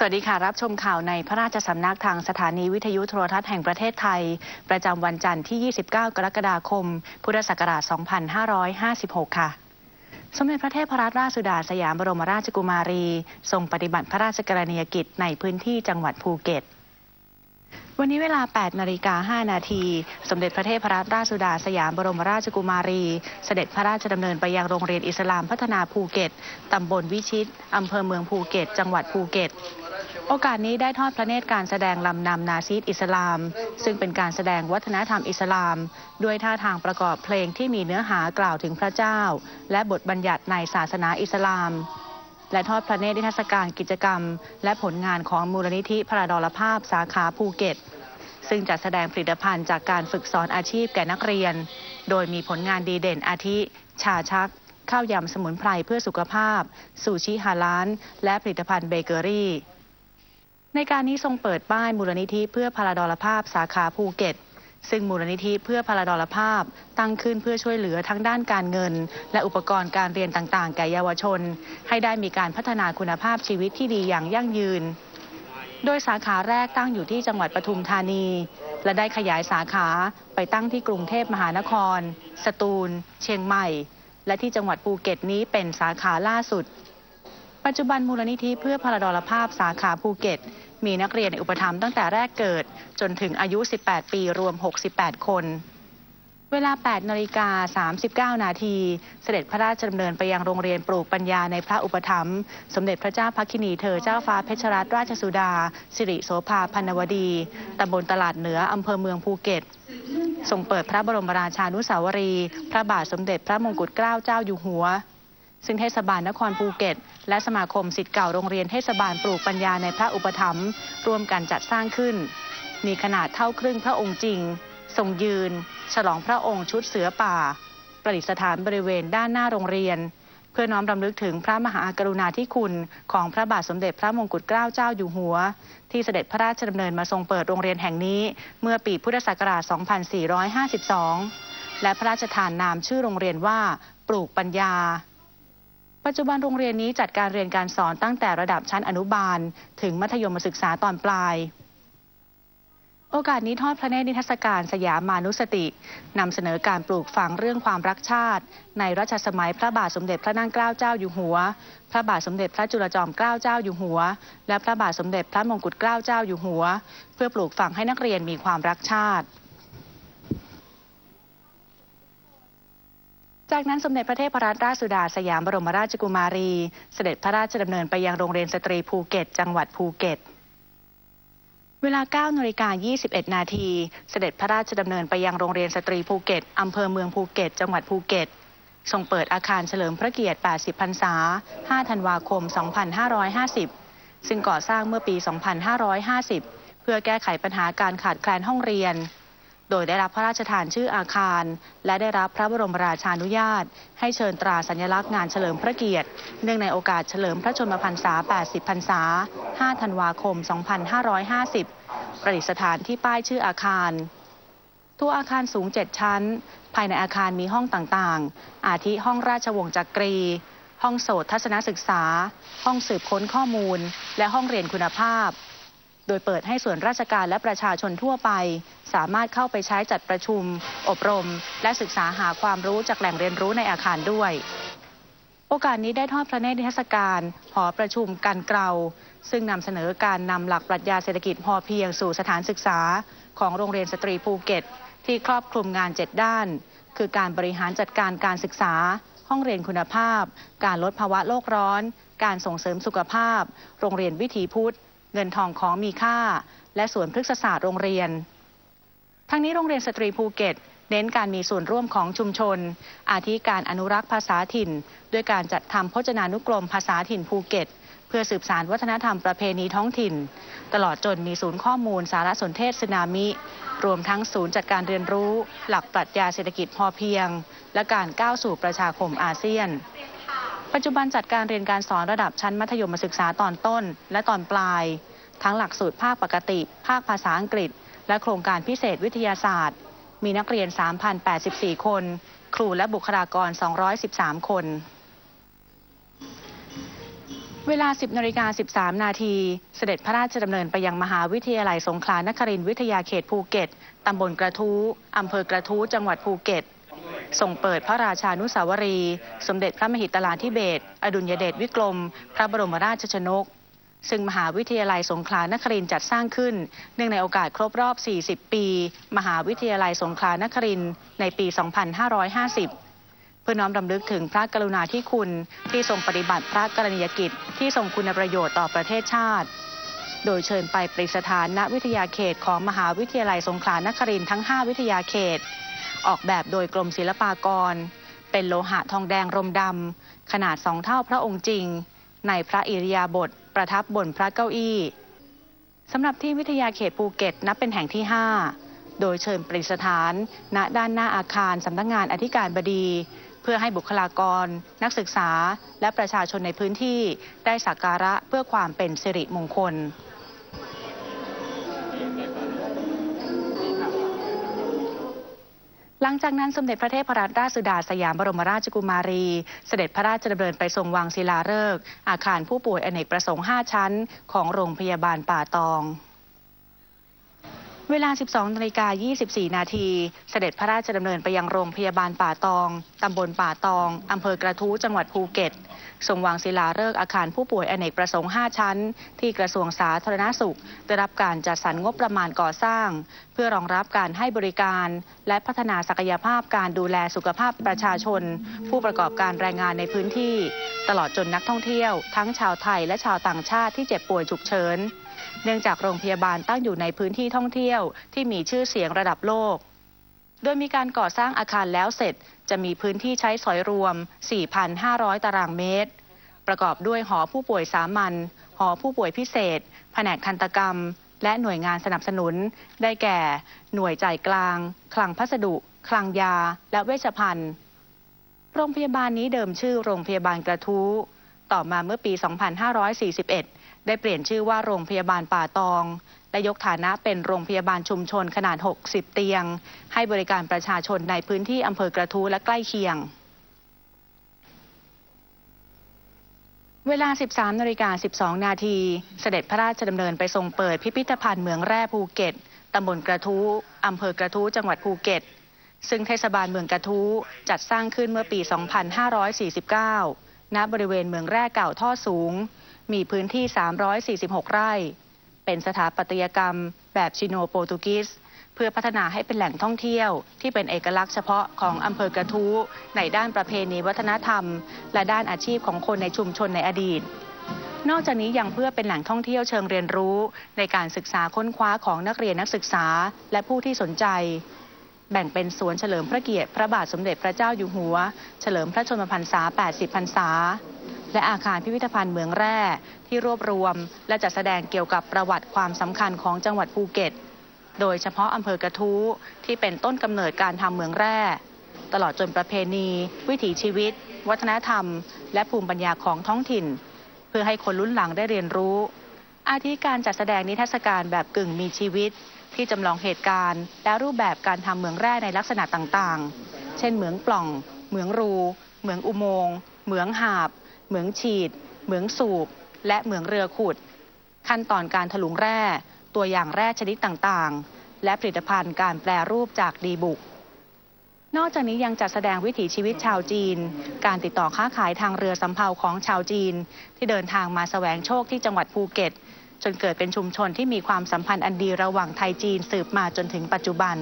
สวัสดีค่ะ รับชมข่าวในพระราชสำนักทางสถานีวิทยุโทรทัศน์แห่งประเทศไทย ประจำวันจันทร์ที่ 29 กรกฎาคม พุทธศักราช 2556 ค่ะสมเด็จพระเทพรัตนราชสุดาสยามบรมราชกุมารี ทรงปฏิบัติพระราชกรณียกิจในพื้นที่จังหวัดภูเก็ต วันนี้เวลา 8 นาฬิกา 5 นาที สมเด็จพระเทพรัตนราชสุดาสยามบรมราชกุมารี เสด็จพระราชดำเนินไปยังโรงเรียนอิสลามพัฒนาภูเก็ต ตำบลวิชิต อำเภอเมืองภูเก็ต จังหวัดภูเก็ต โอกาสนี้ได้ทอดพระเนตรการแสดงลำนำนาซีดอิสลาม ซึ่งเป็นการแสดงวัฒนธรรมอิสลาม ด้วยท่าทางประกอบเพลงที่มีเนื้อหากล่าวถึงพระเจ้า และบทบัญญัติในศาสนาอิสลาม และทอดพระเนตรนิทรรศการกิจกรรม และผลงานของมูลนิธิพระดลภาพสาขาภูเก็ต ซึ่งจะแสดงผลิตภัณฑ์จากการฝึกสอนอาชีพแก่นักเรียน โดยมีผลงานดีเด่นอาทิ ชาชัก ข้าวยำสมุนไพรเพื่อสุขภาพ ซูชิฮาลาน และผลิตภัณฑ์เบเกอรี่ ในการนี้ทรงเปิดป้ายมูลนิธิเพื่อพลาดลภาพสาขาภูเก็ต ซึ่งมูลนิธิเพื่อพลาดลภาพ ตั้งขึ้นเพื่อช่วยเหลือทั้งด้านการเงิน และอุปกรณ์การเรียนต่างๆ แก่เยาวชน ให้ได้มีการพัฒนาคุณภาพชีวิตที่ดีอย่างยั่งยืน โดยสาขาแรกตั้งอยู่ที่จังหวัดปทุมธานี และได้ขยายสาขาไปตั้งที่กรุงเทพมหานคร สตูล เชียงใหม่ และที่จังหวัดภูเก็ตนี้เป็นสาขาล่าสุด ปัจจุบันมูลนิธิเพื่อพลดลภาพสาขาภูเก็ต มีนักเรียนในอุปถัมภ์ตั้งแต่แรกเกิด จนถึงอายุ 18 ปีรวม 68 คน เวลา 8นาฬิกา39 นาที เสด็จพระราชดำเนินไปยังโรงเรียนปลูกปัญญาในพระอุปถัมภ์สมเด็จพระเจ้าพักินีเธอเจ้าฟ้าเพชรรัตนราชสุดา สิริโสภาพันวดีตำบลตลาดเหนืออำเภอเมืองภูเก็ตทรงเปิดพระบรมราชานุสาวรี พระบาทสมเด็จพระมงกุฎเกล้าเจ้าอยู่หัว ซึ่งเทศบาลนครภูเก็ต และสมาคมสิทธิ์เก่าโรงเรียนเทศบาลปลูกปัญญาในพระอุปถัมภ์ร่วมกันจัดสร้างขึ้น มีขนาดเท่าครึ่งพระองค์จริง ทรงยืน ฉลองพระองค์ชุดเสือป่า ประดิษฐานบริเวณด้านหน้าโรงเรียน เพื่อน้อมรำลึกถึงพระมหากรุณาธิคุณของพระบาทสมเด็จพระมงกุฎเกล้าเจ้าอยู่หัว ที่เสด็จพระราชดำเนินมาทรงเปิดโรงเรียนแห่งนี้ เมื่อปีพุทธศักราช 2452 และพระราชทานนามชื่อโรงเรียนว่า ปลูกปัญญา ปัจจุบันโรงเรียนนี้จัดการเรียนการสอนตั้งแต่ระดับชั้นอนุบาล ถึงมัธยมศึกษาตอนปลาย โอกาสนี้ทอดพระเนตรนิทรรศการสยามมานุสตินำเสนอการปลูกฝังเรื่องความรักชาติ ในรัชสมัยพระบาทสมเด็จพระนั่งเกล้าเจ้าอยู่หัว พระบาทสมเด็จพระจุลจอมเกล้าเจ้าอยู่หัว และพระบาทสมเด็จพระมงกุฎเกล้าเจ้าอยู่หัว เพื่อปลูกฝังให้นักเรียนมีความรักชาติ จากนั้นสมเด็จพระเทพรัตนราชสุดาสยามบรมราชกุมารี เสด็จพระราชดำเนินไปยังโรงเรียนสตรีภูเก็ต จังหวัดภูเก็ต เวลา9นาฬิกา21 นาที เสด็จพระราชดำเนินไปยังโรงเรียนสตรีภูเก็ตอำเภอเมืองภูเก็ต จังหวัดภูเก็ต ทรงเปิดอาคารเฉลิมพระเกียรติ 80 พรรษา 5 ธันวาคม 2550 ซึ่งก่อสร้างเมื่อปี 2550 เพื่อแก้ไขปัญหาการขาดแคลนห้องเรียน โดยได้รับพระราชทานชื่ออาคาร และได้รับพระบรมราชานุญาต ให้เชิญตราสัญลักษณ์งานเฉลิมพระเกียรติ เนื่องในโอกาสเฉลิมพระชนมพรรษา 80 พรรษา 5 ธันวาคม 2550 ประดิษฐานที่ป้ายชื่ออาคาร ตัวอาคารสูง 7 ชั้น ภายในอาคารมีห้องต่างๆ อาทิห้องราชวงศ์จักรี ห้องโสตทัศนศึกษา ห้องสืบค้นข้อมูล และห้องเรียนคุณภาพ โดยเปิดให้ส่วนราชการและประชาชนทั่วไป สามารถเข้าไปใช้จัดประชุม อบรม และศึกษาหาความรู้จากแหล่งเรียนรู้ในอาคารด้วย โอกาสนี้ได้ทอดพระเนตรนิทรรศการหอประชุมกันเกลาซึ่งนำเสนอการนำหลักปรัชญาเศรษฐกิจพอเพียงสู่สถานศึกษา ของโรงเรียนสตรีภูเก็ต ที่ครอบคลุมงาน 7 ด้าน คือการบริหารจัดการการศึกษา ห้องเรียนคุณภาพ การลดภาวะโลกร้อน การส่งเสริมสุขภาพ โรงเรียนวิถีพุทธ เงินทองของมีค่า และสวนพฤกษศาสตร์โรงเรียน ทั้งนี้โรงเรียนสตรีภูเก็ต เน้นการมีส่วนร่วมของชุมชน อาทิการอนุรักษ์ภาษาถิ่น ด้วยการจัดทำพจนานุกรมภาษาถิ่นภูเก็ต เพื่อสืบสานวัฒนธรรมประเพณีท้องถิ่น ตลอดจนมีศูนย์ข้อมูลสารสนเทศสึนามิ รวมทั้งศูนย์จัดการเรียนรู้ หลักปรัชญาเศรษฐกิจพอเพียง และการก้าวสู่ประชาคมอาเซียน ปัจจุบันจัดการเรียนการสอนระดับชั้นมัธยมศึกษาตอนต้น และตอนปลาย ทั้งหลักสูตรภาคปกติ ภาคภาษาอังกฤษ และโครงการพิเศษวิทยาศาสตร์ มีนักเรียน 3,084 คน ครูและบุคลากร 213 คน เวลา 10นาฬิกา13 นาที เสด็จพระราชดำเนินไปยังมหาวิทยาลัยสงขลานครินทร์วิทยาเขตภูเก็ต ตำบลกระทู้อำเภอกระทู้จังหวัดภูเก็ต ส่งเปิดพระราชานุสาวรี สมเด็จพระมหิตลาธิเบศอดุลยเดชวิกรม พระบรมราชชนก ซึ่งมหาวิทยาลัยสงขลานครินจัดสร้างขึ้น เนื่องในโอกาสครบรอบ 40 ปี มหาวิทยาลัยสงขลานครินในปี 2550เพื่อน้อมรำลึกถึงพระกรุณาธิคุณที่ทรงปฏิบัติพระกรณียกิจที่ทรงคุณประโยชน์ต่อประเทศชาติ โดยเชิญไปประดิษฐานณวิทยาเขตของมหาวิทยาลัยสงขลานครินทร์ทั้ง 5 วิทยาเขต ออกแบบโดยกรมศิลปากร เป็นโลหะทองแดงรมดำขนาดสองเท่าพระองค์จริง ในพระอิริยาบถประทับบนพระเก้าอี้สำหรับที่วิทยาเขตภูเก็ตนับเป็นแห่งที่ 5 โดยเชิญประดิษฐานณด้านหน้าอาคารสำนักงานอธิการบดี เพื่อให้บุคลากร นักศึกษา และประชาชนในพื้นที่ได้สักการะเพื่อความเป็นสิริมงคล หลังจากนั้นสมเด็จพระเทพรัตนราชสุดาสยามบรมราชกุมารี เสด็จพระราชดำเนินไปทรงวางศิลาฤกษ์อาคารผู้ป่วยอเนกประสงค์ 5 ชั้น ของโรงพยาบาลป่าตอง เวลา 12นาฬิกา24 นาที เสด็จพระราชดำเนินไปยังโรงพยาบาลป่าตอง ตำบลป่าตอง อำเภอกระทู้ จังหวัดภูเก็ต ทรงวางศิลาฤกษ์อาคารผู้ป่วยอเนกประสงค์ 5 ชั้น ที่กระทรวงสาธารณสุข ได้รับการจัดสรรงบประมาณก่อสร้าง เพื่อรองรับการให้บริการ และพัฒนาศักยภาพการดูแลสุขภาพประชาชน ผู้ประกอบการแรงงานในพื้นที่ ตลอดจนนักท่องเที่ยว ทั้งชาวไทยและชาวต่างชาติที่เจ็บป่วยฉุกเฉิน เนื่องจากโรงพยาบาลตั้งอยู่ในพื้นที่ท่องเที่ยวที่มีชื่อเสียงระดับโลก โดยมีการก่อสร้างอาคารแล้วเสร็จจะมีพื้นที่ใช้สอยรวม 4,500 ตารางเมตร ประกอบด้วยหอผู้ป่วยสามัญ หอผู้ป่วยพิเศษ แผนกทันตกรรม และหน่วยงานสนับสนุน ได้แก่ หน่วยจ่ายกลาง คลังพัสดุ คลังยา และเวชภัณฑ์ โรงพยาบาลนี้เดิมชื่อโรงพยาบาลกระทู้ ต่อมาเมื่อปี 2541 ได้เปลี่ยนชื่อว่าโรงพยาบาลป่าตองและยกฐานะเป็นโรงพยาบาลชุมชนขนาด 60 เตียง ให้บริการประชาชนในพื้นที่อำเภอกระทู้และใกล้เคียง เวลา 13นาฬิกา12 นาที เสด็จพระราชดำเนินไปทรงเปิดพิพิธภัณฑ์เมืองแร่ภูเก็ตตำบลกระทู้อำเภอกระทู้จังหวัดภูเก็ต ซึ่งเทศบาลเมืองกระทู้จัดสร้างขึ้นเมื่อปี 2549 ณ บริเวณเมืองแร่เก่าท่อสูง มีพื้นที่ 346 ไร่ เป็นสถาปัตยกรรม แบบชิโนโปรตุกีสเพื่อพัฒนาให้เป็นแหล่งท่องเที่ยว ที่เป็นเอกลักษณ์เฉพาะของอำเภอกระทู้ในด้านประเพณีวัฒนธรรม และด้านอาชีพของคนในชุมชนในอดีตนอกจากนี้ยังเพื่อเป็นแหล่งท่องเที่ยวเชิงเรียนรู้ ในการศึกษาค้นคว้าของนักเรียนนักศึกษา และผู้ที่สนใจ แบ่งเป็นสวนเฉลิมพระเกียรติ พระบาทสมเด็จพระเจ้าอยู่หัว เฉลิมพระชนมพรรษา 80 พรรษา และอาคารพิพิธภัณฑ์เมืองแร่ ที่รวบรวม และจัดแสดงเกี่ยวกับประวัติความสำคัญของจังหวัดภูเก็ต โดยเฉพาะอำเภอกระทู้ที่เป็นต้นกำเนิดการทำเมืองแร่ ตลอดจนประเพณี วิถีชีวิต วัฒนธรรม และภูมิปัญญาของท้องถิ่น เพื่อให้คนรุ่นหลังได้เรียนรู้ อาทิการจัดแสดงนิทรรศการแบบกึ่งมีชีวิต ที่จำลองเหตุการณ์ และรูปแบบการทำเหมืองแร่ในลักษณะต่างๆ เช่นเหมืองปล่อง เหมืองรู เหมืองอุโมงค์ เหมืองหาบ เหมืองฉีด เหมืองสูบ และเหมืองเรือขุด ขั้นตอนการถลุงแร่ ตัวอย่างแร่ชนิดต่างๆ และผลิตภัณฑ์การแปรรูปจากดีบุก นอกจากนี้ยังจัดแสดงวิถีชีวิตชาวจีน การติดต่อค้าขายทางเรือสำเภาของชาวจีน ที่เดินทางมาแสวงโชคที่จังหวัดภูเก็ต จนเกิดเป็นชุมชนที่มีความสัมพันธ์อันดีระหว่างไทยจีนสืบมาจนถึงปัจจุบัน